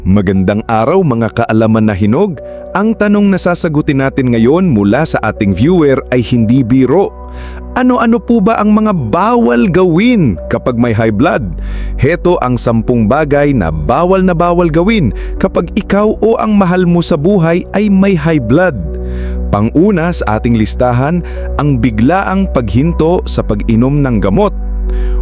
Magandang araw mga kaalaman na hinog. Ang tanong na sasagutin natin ngayon mula sa ating viewer ay hindi biro. Ano-ano po ba ang mga bawal gawin kapag may high blood? Heto ang sampung bagay na bawal na bawal gawin kapag ikaw o ang mahal mo sa buhay ay may high blood. Panguna sa ating listahan, ang biglaang paghinto sa pag-inom ng gamot.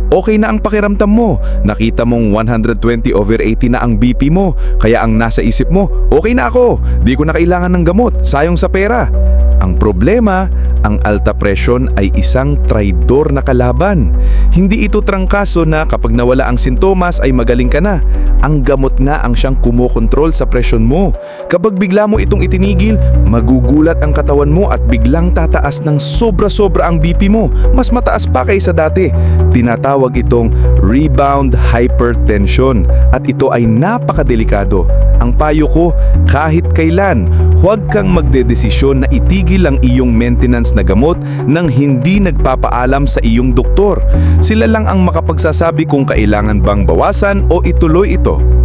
Okay na ang pakiramdam mo. Nakita mong 120 over 80 na ang BP mo. Kaya ang nasa isip mo, okay na ako. Di ko na kailangan ng gamot. Sayong sa pera. Ang problema, ang alta presyon ay isang traidor na kalaban. Hindi ito trangkaso na kapag nawala ang sintomas ay magaling ka na. Ang gamot nga ang siyang kumokontrol sa presyon mo. Kapag bigla mo itong itinigil, magugulat ang katawan mo at biglang tataas ng sobra-sobra ang BP mo. Mas mataas pa kaysa dati. Tinatawag itong rebound hypertension at ito ay napakadelikado. Ang payo ko, kahit kailan, huwag kang magdedesisyon na itigil ang iyong maintenance na gamot nang hindi nagpapaalam sa iyong doktor. Sila lang ang makapagsasabi kung kailangan bang bawasan o ituloy ito.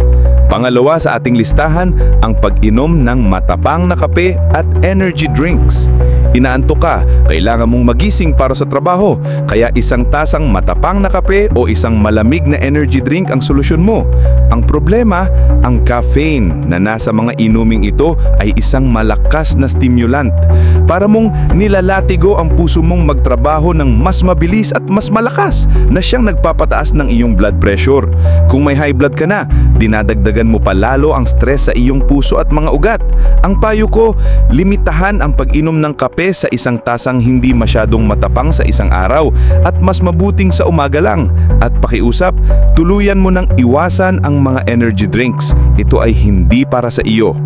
Pangalawa sa ating listahan, ang pag-inom ng matapang na kape at energy drinks. Inaantok ka, kailangan mong magising para sa trabaho, kaya isang tasang matapang na kape o isang malamig na energy drink ang solusyon mo. Ang problema, ang caffeine na nasa mga inuming ito ay isang malakas na stimulant. Para mong nilalatigo ang puso mong magtrabaho ng mas mabilis at mas malakas na siyang nagpapataas ng iyong blood pressure. Kung may high blood ka na, dinadagdagan mo pa lalo ang stress sa iyong puso at mga ugat. Ang payo ko, limitahan ang pag-inom ng kape sa isang tasang hindi masyadong matapang sa isang araw at mas mabuting sa umaga lang. At pakiusap, tuluyan mo nang iwasan ang mga energy drinks. Ito ay hindi para sa iyo.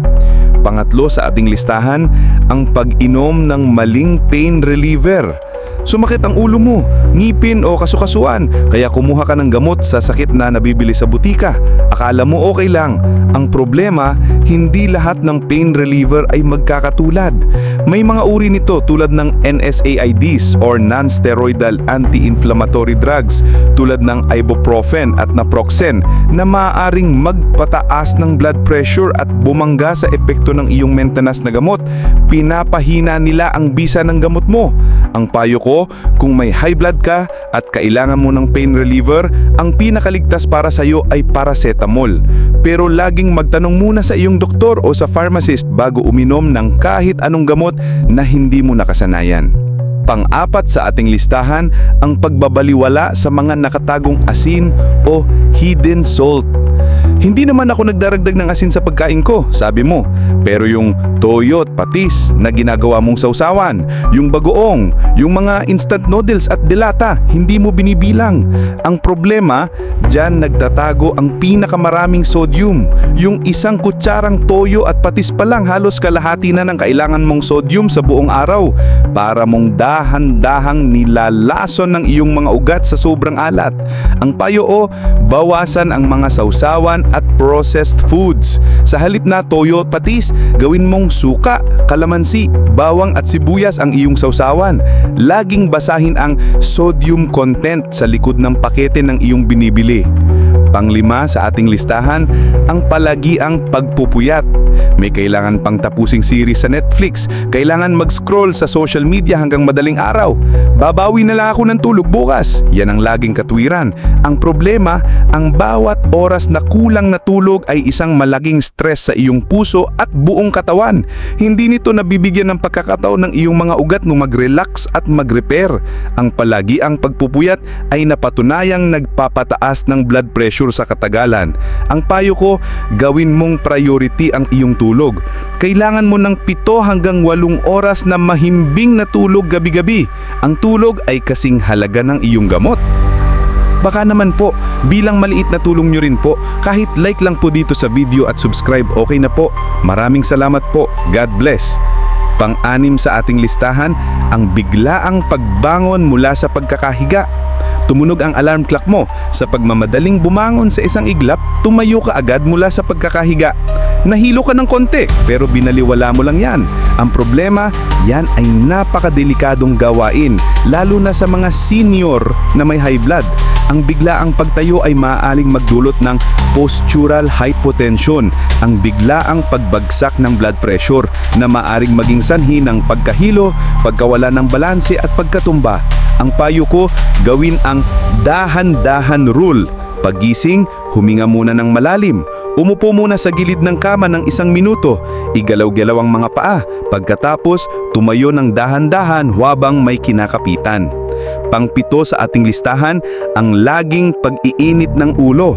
Pangatlo sa ating listahan, ang pag-inom ng maling pain reliever. Sumakit ang ulo mo, ngipin o kasukasuan, kaya kumuha ka ng gamot sa sakit na nabibili sa butika. Akala mo okay lang. Ang problema, hindi lahat ng pain reliever ay magkakatulad. May mga uri nito tulad ng NSAIDs or non-steroidal anti-inflammatory drugs tulad ng ibuprofen at naproxen na maaaring magpataas ng blood pressure at bumangga sa epekto ng iyong maintenance na gamot. Pinapahina nila ang bisa ng gamot mo. Ang payo ko, kung may high blood ka at kailangan mo ng pain reliever, ang pinakaligtas para sa iyo ay paracetamol. Pero laging magtanong muna sa iyong doktor o sa pharmacist bago uminom ng kahit anong gamot na hindi mo nakasanayan. Pang-apat sa ating listahan, ang pagbabaliwala sa mga nakatagong asin o hidden salt. Hindi naman ako nagdaragdag ng asin sa pagkain ko, sabi mo. Pero yung toyo at patis na ginagawa mong sausawan, yung bagoong, yung mga instant noodles at delata, hindi mo binibilang. Ang problema, dyan nagtatago ang pinakamaraming sodium. Yung isang kutsarang toyo at patis pa lang halos kalahati na ng kailangan mong sodium sa buong araw para mong dahan-dahang nilalason ng iyong mga ugat sa sobrang alat. Ang payo o, bawasan ang mga sausawan at processed foods. Sa halip na toyo at patis, gawin mong suka, kalamansi, bawang at sibuyas ang iyong sausawan. Laging basahin ang sodium content sa likod ng pakete ng iyong binibili. Panglima sa ating listahan, ang palagiang pagpupuyat. May kailangan pang tapusing series sa Netflix, kailangan mag-scroll sa social media hanggang madaling araw. Babawi na lang ako ng tulog bukas. Yan ang laging katwiran. Ang problema, ang bawat oras na kulang na tulog ay isang malaking stress sa iyong puso at buong katawan. Hindi nito nabibigyan ng pagkakataon ng iyong mga ugat na mag-relax at mag-repair. Ang palagi ang pagpupuyat ay napatunayang nagpapataas ng blood pressure sa katagalan. Ang payo ko, gawin mong priority ang iyong tulog. Kailangan mo ng 7 hanggang 8 oras na mahimbing na tulog gabi-gabi. Ang tulog ay kasing halaga ng iyong gamot. Baka naman po, bilang maliit na tulong nyo rin po, kahit like lang po dito sa video at subscribe, okay na po. Maraming salamat po. God bless. Pang-anim sa ating listahan, ang biglaang pagbangon mula sa pagkakahiga. Tumunog ang alarm clock mo. Sa pagmamadaling bumangon sa isang iglap, tumayo ka agad mula sa pagkakahiga. nahilo ka ng konti pero binaliwala mo lang yan. Ang problema, yan ay napakadelikadong gawain lalo na sa mga senior na may high blood. Ang biglaang pagtayo ay maaaring magdulot ng postural hypotension, ang biglaang pagbagsak ng blood pressure na maaaring maging sanhi ng pagkahilo, pagkawala ng balanse at pagkatumba. Ang payo ko, gawin ang dahan-dahan rule. Pagising, huminga muna ng malalim. Umupo muna sa gilid ng kama ng isang minuto. Igalaw-galaw ang mga paa. Pagkatapos, tumayo ng dahan-dahan habang may kinakapitan. Pangpito sa ating listahan, ang laging pag-iinit ng ulo.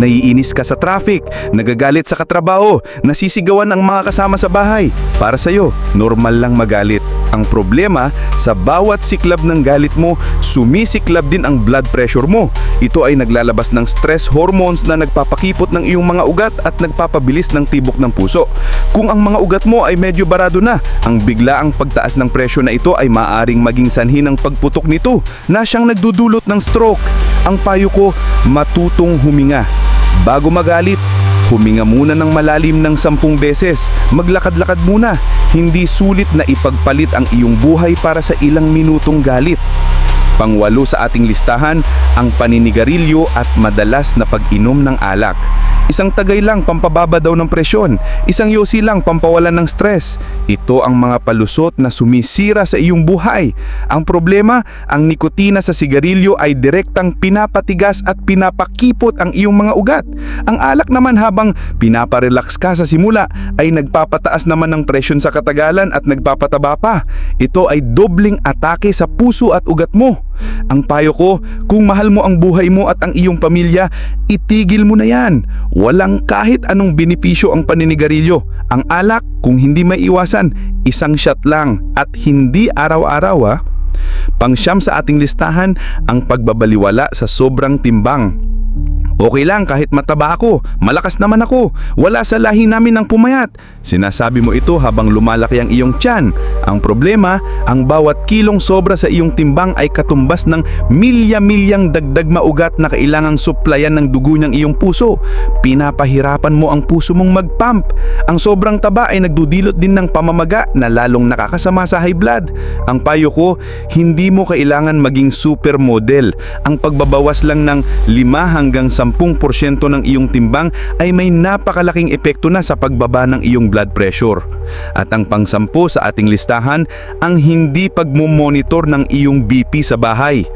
Naiinis ka sa traffic, nagagalit sa katrabaho, nasisigawan ang mga kasama sa bahay. Para sa'yo, normal lang magalit. Ang problema, sa bawat siklab ng galit mo, sumisiklab din ang blood pressure mo. Ito ay naglalabas ng stress hormones na nagpapakipot ng iyong mga ugat at nagpapabilis ng tibok ng puso. Kung ang mga ugat mo ay medyo barado na, ang biglaang pagtaas ng presyo na ito ay maaring maging sanhi ng pagputok nito na siyang nagdudulot ng stroke. Ang payo ko, matutong huminga. Bago magalit, Huminga muna ng malalim ng sampung beses. Maglakad-lakad muna. Hindi sulit na ipagpalit ang iyong buhay para sa ilang minutong galit. Pangwalo sa ating listahan, ang paninigarilyo at madalas na pag-inom ng alak. Isang tagay lang pampababa daw ng presyon, isang yosi lang pampawalan ng stress. Ito ang mga palusot na sumisira sa iyong buhay. Ang problema, ang nikotina sa sigarilyo ay direktang pinapatigas at pinapakipot ang iyong mga ugat. Ang alak naman habang pinaparelax ka sa simula ay nagpapataas naman ng presyon sa katagalan at nagpapataba pa. Ito ay dobling atake sa puso at ugat mo. Ang payo ko, kung mahal mo ang buhay mo at ang iyong pamilya, itigil mo na yan. Walang kahit anong benepisyo ang paninigarilyo. Ang alak, kung hindi may iwasan, isang shot lang at hindi araw-araw ah. Pangsyam sa ating listahan ang pagbabaliwala sa sobrang timbang. Okay lang kahit mataba ako, malakas naman ako, wala sa lahi namin ang pumayat. Sinasabi mo ito habang lumalaki ang iyong tiyan. Ang problema, ang bawat kilong sobra sa iyong timbang ay katumbas ng milya-milyang dagdag maugat na kailangang suplayan ng dugo ng iyong puso. Pinapahirapan mo ang puso mong mag-pump. Ang sobrang taba ay nagdudilot din ng pamamaga na lalong nakakasama sa high blood. Ang payo ko, hindi mo kailangan maging supermodel. Ang pagbabawas lang ng 5 hanggang 10% ng iyong timbang ay may napakalaking epekto na sa pagbaba ng iyong blood pressure. At ang pangsampo sa ating listahan, ang hindi pagmomonitor ng iyong BP sa bahay.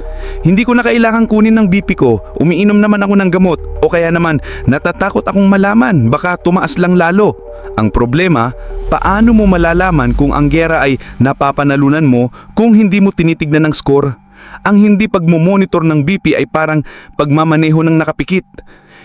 Hindi ko na kailangan kunin ng BP ko, umiinom naman ako ng gamot o kaya naman natatakot akong malaman baka tumaas lang lalo. Ang problema, paano mo malalaman kung ang gera ay napapanalunan mo kung hindi mo tinitignan ng score? Ang hindi pagmomonitor ng BP ay parang pagmamaneho ng nakapikit.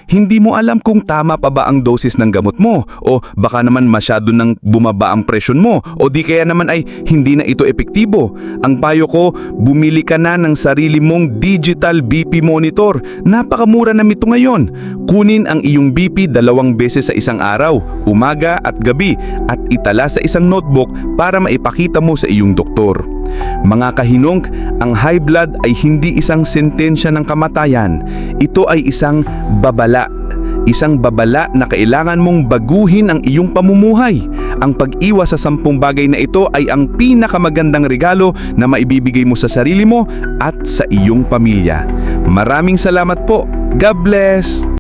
Hindi mo alam kung tama pa ba ang dosis ng gamot mo o baka naman masyado nang bumaba ang presyon mo o di kaya naman ay hindi na ito epektibo. Ang payo ko, bumili ka na ng sarili mong digital BP monitor. Napakamura na ito ngayon. Kunin ang iyong BP dalawang beses sa isang araw, umaga at gabi at itala sa isang notebook para maipakita mo sa iyong doktor. Mga kahinong, ang high blood ay hindi isang sentensya ng kamatayan. Ito ay isang babala. Isang babala na kailangan mong baguhin ang iyong pamumuhay. Ang pag-iwas sa sampung bagay na ito ay ang pinakamagandang regalo na maibibigay mo sa sarili mo at sa iyong pamilya. Maraming salamat po. God bless!